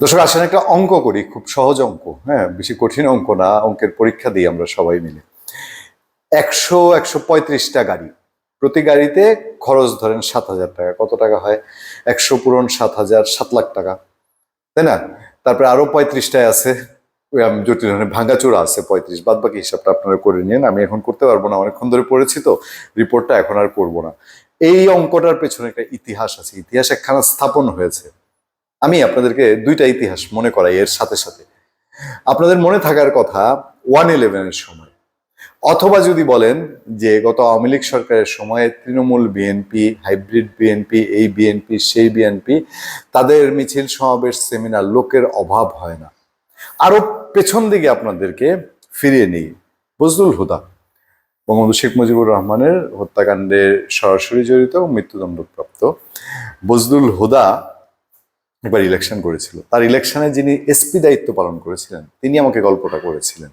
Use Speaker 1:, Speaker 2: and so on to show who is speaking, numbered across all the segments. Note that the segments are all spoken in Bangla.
Speaker 1: দর্শক, আসেন একটা অঙ্ক করি, খুব সহজ অঙ্ক হ্যাঁ বেশি কঠিন অঙ্ক না, অঙ্কের পরীক্ষা দিই আমরা সবাই মিলে। একশো একশো পঁয়ত্রিশটা গাড়ি, প্রতি গাড়িতে খরচ ধরেন সাত হাজার টাকা, কত টাকা হয়? একশো পূরণ সাত হাজার, সাত লাখ টাকা, তাই না? তারপরে আরও পঁয়ত্রিশটায় আছে জটিল ধরনের ভাঙাচোরা আছে, পঁয়ত্রিশ বাদ বাকি হিসাবটা আপনারা করে নিন, আমি এখন করতে পারব না, অনেকক্ষণ ধরে পড়েছি তো, রিপোর্টটা এখন আর করব না। এই অঙ্কটার পেছনে একটা ইতিহাস আছে, ইতিহাস একখানা স্থাপন হয়েছে। আমি আপনাদেরকে দুইটা ইতিহাস মনে করাই এর সাথে সাথে। আপনাদের মনে থাকার কথা ওয়ান ইলেভেনের সময়। অথবা যদি বলেন যে গত আওয়ামী লীগ সরকারের সময় তৃণমূল বিএনপি, হাইব্রিড বিএনপি, এই বিএনপি, সেই বিএনপি, তাদের মিছিল সমাবেশ, সেমিনার, লোকের অভাব হয় না। আরও পেছন দিকে আপনাদেরকে ফিরিয়ে নিই। বজলুল হুদা, বঙ্গবন্ধু শেখ মুজিবুর রহমানের হত্যাকাণ্ডে সরাসরি জড়িত মৃত্যুদণ্ডপ্রাপ্ত। বজলুল হুদা একবার ইলেকশন করেছিল। তার ইলেকশনে যিনি এসপি দায়িত্ব পালন করেছিলেন, তিনি আমাকে গল্পটা করেছিলেন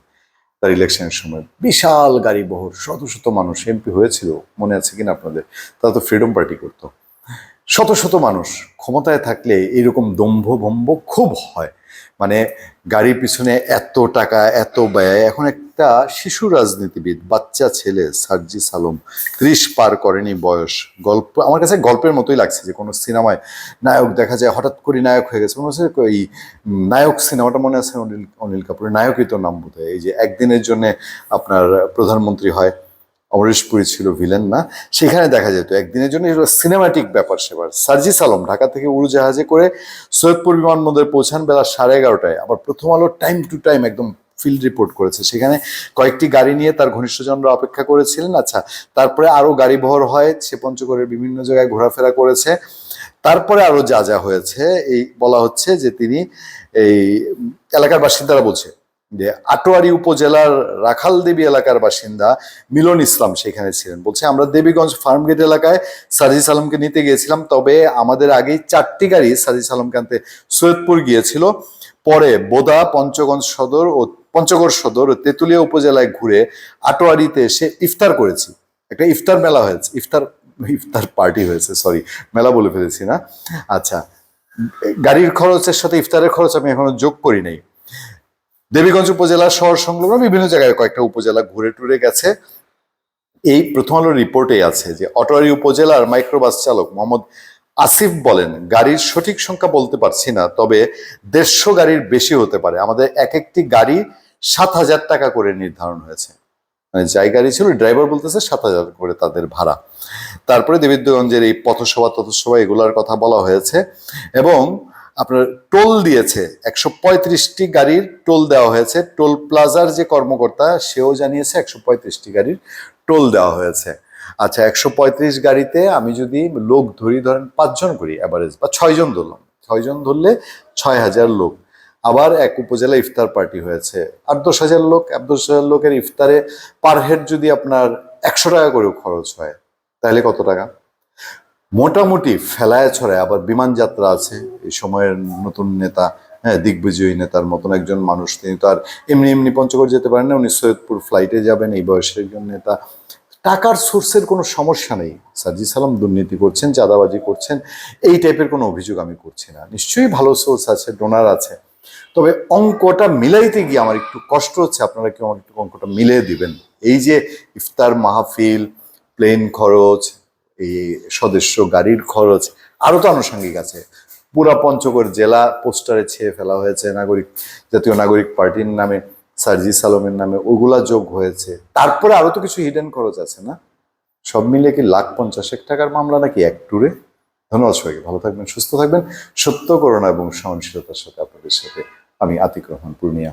Speaker 1: তার ইলেকশনের সময়। বিশাল গাড়ি বহর, শত শত মানুষ এমপি হয়েছিল, মনে আছে কিনা আপনাদের? তারা তো ফ্রিডম পার্টি করতো। শত শত মানুষ, ক্ষমতায় থাকলে এরকম দম্ভ ভম্ব খুব হয়। মানে গাড়ির পিছনে এত টাকা, এত ব্যয়। এখন একটা শিশু রাজনীতিবিদ, বাচ্চা ছেলে, সার্জি সালম, ত্রিশ পার করেনি বয়স। গল্প, আমার কাছে গল্পের মতোই লাগছে যে কোনো সিনেমায় নায়ক দেখা যায়, হঠাৎ করে নায়ক হয়ে গেছে। মনে হচ্ছে এই নায়ক সিনেমাটা মনে আছে অনিল অনিল কাপুরের? নায়কই তো নাম বোধ হয় এই যে একদিনের জন্য আপনার প্রধানমন্ত্রী হয় অমরেশ পুরী ছিল ভিলেন না, সেখানে দেখা যেত। একদিনের জন্য সিনেমাটিক ব্যাপার সেবার। সার্জিস আলম ঢাকা থেকে উড়োজাহাজে করে সৈয়দপুর বিমানবন্দরে পৌঁছান বেলা সাড়ে এগারোটায়। আবার Prothom Alo time to time একদম ফিল্ড রিপোর্ট করেছে। সেখানে কয়েকটি গাড়ি নিয়ে তার ঘনিষ্ঠজনরা অপেক্ষা করেছিলেন। আচ্ছা তারপরে আরও গাড়ি বহর হয়, সে পঞ্চগড়ের বিভিন্ন জায়গায় ঘোরাফেরা করেছে। তারপরে আরও যা যা হয়েছে, এই বলা হচ্ছে যে তিনি এই এলাকার বাসিন্দারা বলছে যে আটোয়ারি উপজেলার রাখালদেবী এলাকার বাসিন্দা মিলন ইসলাম সেখানে ছিলেন। বলছে, আমরা দেবীগঞ্জ ফার্মগেট এলাকায় সাজিস আলমকে নিতে গিয়েছিলাম, তবে আমাদের আগেই চারটি গাড়ি সাজিস আলমকে আনতে সৈয়দপুর গিয়েছিল। পরে বোদা, পঞ্চগঞ্জ সদর ও পঞ্চগড় সদর ও তেঁতুলিয়া উপজেলায় ঘুরে আটোয়ারিতে এসে ইফতার করেছি। একটা ইফতার মেলা হয়েছে, ইফতার ইফতার পার্টি হয়েছে সরি মেলা বলে ফেলেছি না। আচ্ছা গাড়ির খরচের সাথে ইফতারের খরচ আমি এখনও যোগ করি নাই। দেবীগঞ্জ উপজেলা শহর সংলগ্ন বিভিন্ন জায়গায় কয়েকটা উপজেলা ঘুরে টুরে গেছে। এই প্রথম আলোর রিপোর্টে আছে যে অটোয়ারি উপজেলার মাইক্রোবাস চালক মোহাম্মদ আসিফ বলেন, গাড়ির সঠিক সংখ্যা বলতে পারছি না, তবে দেড়শো গাড়ির বেশি হতে পারে। আমাদের এক একটি গাড়ি সাত হাজার টাকা করে নির্ধারণ হয়েছে। মানে যাই গাড়ি ছিল ড্রাইভার বলতেছে সাত হাজার করে তাদের ভাড়া। তারপরে দেবিদ্যগঞ্জের এই পথসভা, তথসভা এগুলার কথা বলা হয়েছে এবং আপনার টোল দিয়েছে, একশো পঁয়ত্রিশটি গাড়ির টোল দেওয়া হয়েছে। টোল প্লাজার যে কর্মকর্তা, সেও জানিয়েছে একশো পঁয়ত্রিশটি গাড়ির টোল দেওয়া হয়েছে। আচ্ছা একশো পঁয়ত্রিশ গাড়িতে আমি যদি লোক ধরি, ধরেন পাঁচজন করি অ্যাভারেজ বা ছয়জন ধরলাম। ছয়জন ধরলে ছয় হাজার লোক। আবার এক উপজেলা ইফতার পার্টি হয়েছে। আট দশ হাজার লোক, আট দশ হাজার লোকের ইফতারে পার হেড যদি আপনার একশো টাকা করেও খরচ হয়, তাহলে কত টাকা? মোটামুটি ফেলায় ছড়ায়। আবার বিমান যাত্রা আছে, এই সময়ের নতুন নেতা হ্যাঁ দিগ্বিজয়ী নেতার মতন একজন মানুষ, তিনি তো আর এমনি এমনি পঞ্চগড় যেতে পারেন না, উনি সৈয়দপুর ফ্লাইটে যাবেন, এই বয়সের একজন নেতা। টাকার সোর্সের কোনো সমস্যা নেই। সার্জি সালাম দুর্নীতি করছেন, চাঁদাবাজি করছেন, এই টাইপের কোনো অভিযোগ আমি করছি না। নিশ্চয়ই ভালো সোর্স আছে ডোনার আছে। তবে অঙ্কটা মিলাইতে গিয়ে আমার একটু কষ্ট হচ্ছে, আপনারা কি আমার একটু অঙ্কটা মিলিয়ে দিবেন। এই যে ইফতার মাহফিল প্লেন খরচ এই সদস্য গাড়ির খরচ। আরও তো আনুষঙ্গিক আছে। পুরা পঞ্চগড় জেলা পোস্টারে ছেয়ে ফেলা হয়েছে নাগরিক, জাতীয় নাগরিক পার্টির নামে, সার্জি সালমের নামে, ওগুলা যোগ হয়েছে। তারপরে আরও তো কিছু হিডেন খরচ আছে না? সব মিলিয়ে কি লাখ পঞ্চাশেক টাকার মামলা নাকি এক টুরে? ধন্যবাদ সবাইকে, ভালো থাকবেন, সুস্থ থাকবেন। সত্য করোনা এবং সহনশীলতার সাথে আপনাদের সাথে আমি আতিক রহমান, পূর্ণিয়া।